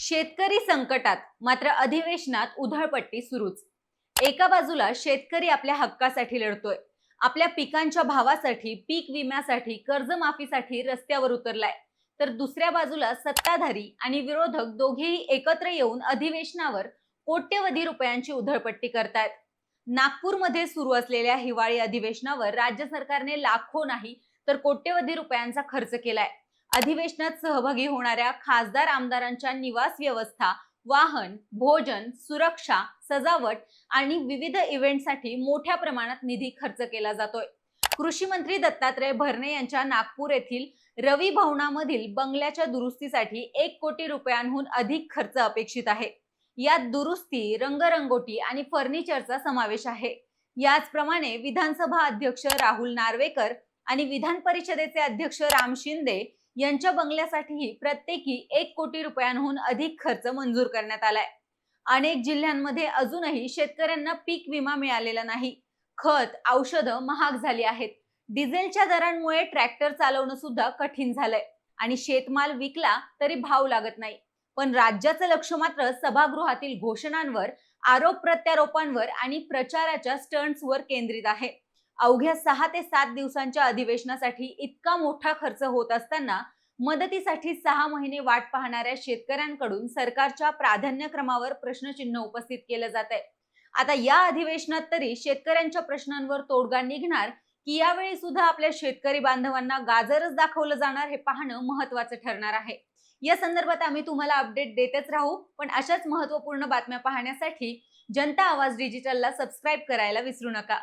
शेतकरी संकटात मात्र अधिवेशनात उधळपट्टी सुरूच. एका बाजूला शेतकरी आपल्या हक्कासाठी लढतोय. आपल्या पिकांच्या भावासाठी पीक विम्यासाठी कर्जमाफीसाठी रस्त्यावर उतरलाय. तर दुसऱ्या बाजूला सत्ताधारी आणि विरोधक दोघेही एकत्र येऊन अधिवेशनावर कोट्यवधी रुपयांची उधळपट्टी करतायत. नागपूरमध्ये सुरू असलेल्या हिवाळी अधिवेशनावर राज्य सरकारने लाखो नाही तर कोट्यवधी रुपयांचा खर्च केलाय. अधिवेशनात सहभागी होणाऱ्या खासदार आमदारांच्या निवास व्यवस्था वाहन भोजन सुरक्षा सजावट आणि विविध इव्हेंटसाठी मोठ्या प्रमाणात निधी खर्च केला जातोय. कृषी मंत्री दत्तात्रय भरणे यांच्या नागपूर येथील रवी भवनामधील बंगल्याच्या दुरुस्तीसाठी एक कोटी रुपयांहून अधिक खर्च अपेक्षित आहे. यात दुरुस्ती रंगरंगोटी आणि फर्निचरचा समावेश आहे. याचप्रमाणे विधानसभा अध्यक्ष राहुल नार्वेकर आणि विधान परिषदेचे अध्यक्ष राम शिंदे यांच्या बंगल्यासाठीही प्रत्येकी एक कोटी रुपयांहून अधिक खर्च मंजूर करण्यात आलाय. अनेक जिल्ह्यांमध्ये अजूनही शेतकऱ्यांना पीक विमा मिळालेला नाही. खत औषधं महाग झाली आहेत. डिझेलच्या दरांमुळे ट्रॅक्टर चालवणं सुद्धा कठीण झालंय. आणि शेतमाल विकला तरी भाव लागत नाही. पण राज्याचं लक्ष मात्र सभागृहातील घोषणांवर आरोप प्रत्यारोपांवर आणि प्रचाराच्या स्टंट्सवर केंद्रित आहे. अवघ्या सहा ते सात दिवसांच्या अधिवेशनासाठी इतका मोठा खर्च होत असताना मदतीसाठी सहा महिने वाट पाहणाऱ्या शेतकऱ्यांकडून सरकारच्या प्राधान्यक्रमावर प्रश्नचिन्ह उपस्थित केलं जात आहे आता या अधिवेशनात तरी शेतकऱ्यांच्या प्रश्नांवर तोडगा निघणार की यावेळी सुद्धा आपल्या शेतकरी बांधवांना गाजरच दाखवलं जाणार हे पाहणं महत्वाचं ठरणार आहे. या संदर्भात आम्ही तुम्हाला अपडेट देतच राहू पण अशाच महत्त्वपूर्ण बातम्या पाहण्यासाठी जनता आवाज डिजिटलला सबस्क्राईब करायला विसरू नका.